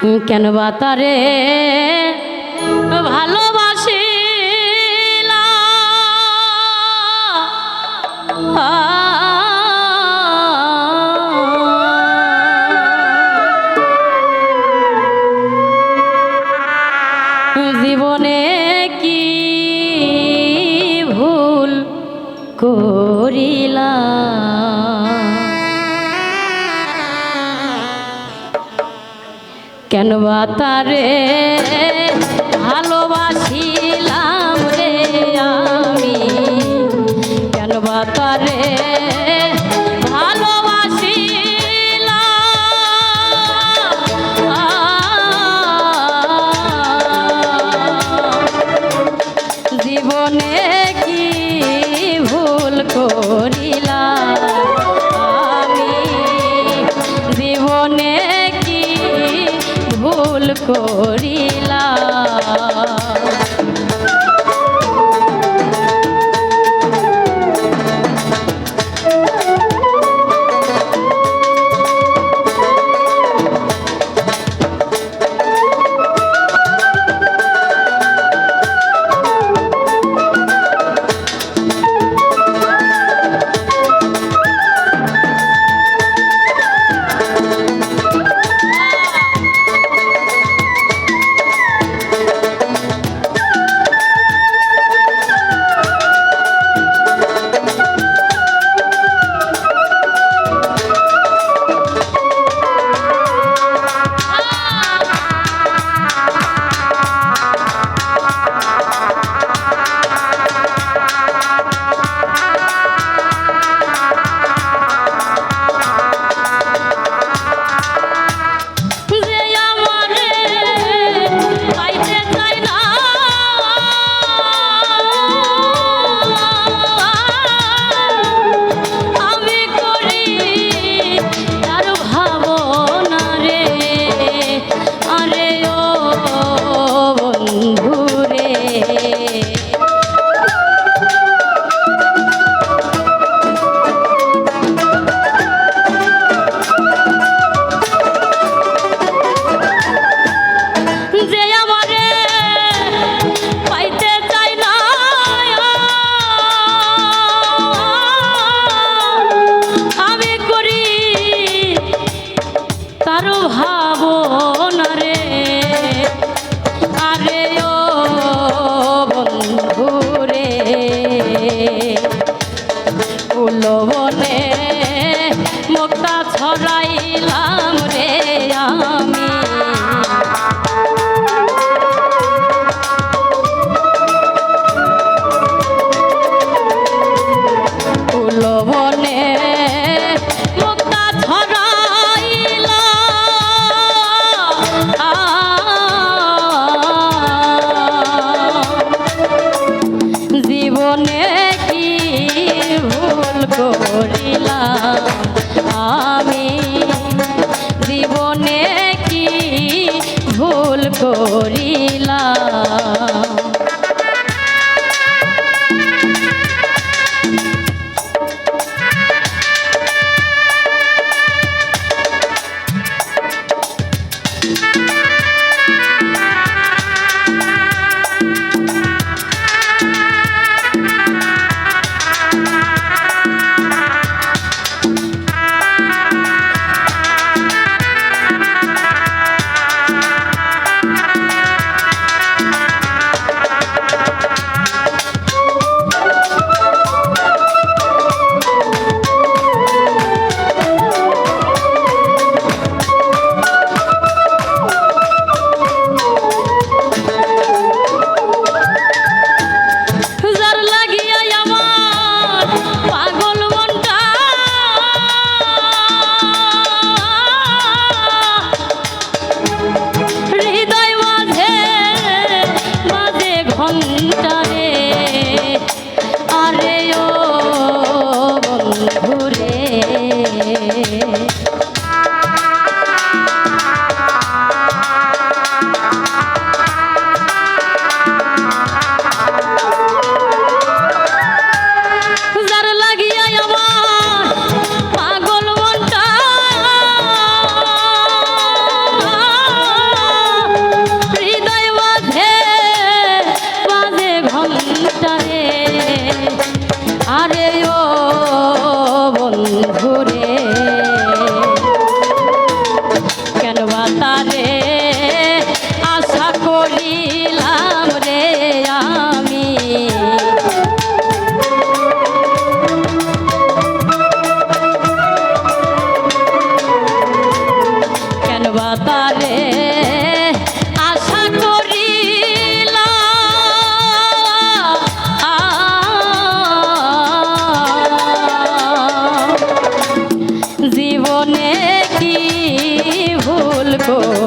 কেন বা তারে ভালোবাসি জীবনে কি ভুল করিলা কেন বা তারে ভালোবাসিলাম রে আমি। কেন বা তারে ভালোবাসিলাম। জীবনে কি ভুল করিলাম? ভুল আমি জীবনে কি ভুল করিলাম বাতারে আশা করিলাম জীবনে কি ভুল করিলাম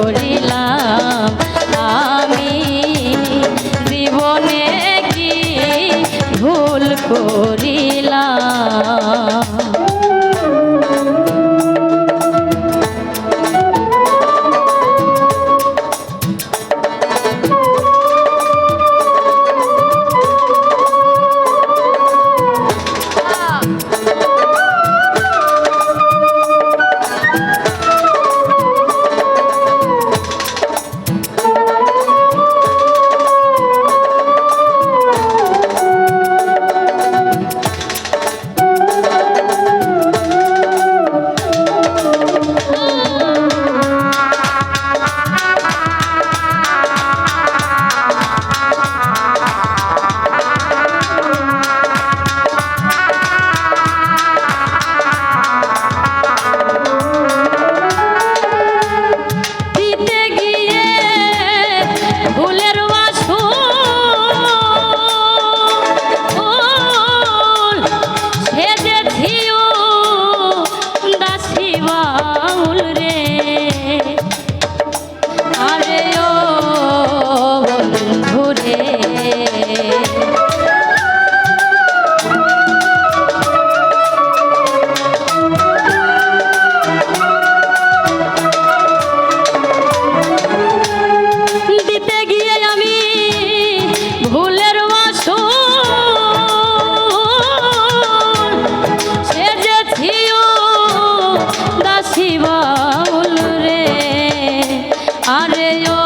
আরে ও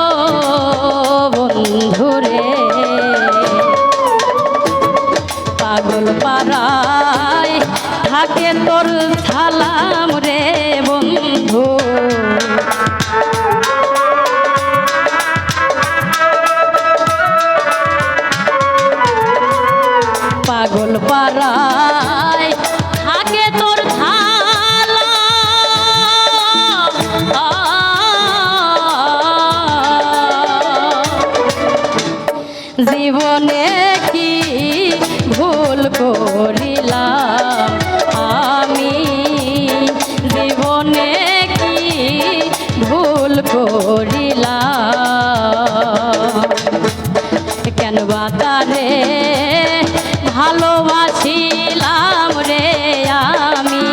থাকে তোর রে বন্ধু। পাগল পাড়ায় জীবনে কি ভুল করিলাম? আমি জীবনে কি ভুল করিলাম? কেন বাতারে ভালোবাসিলাম রে আমি?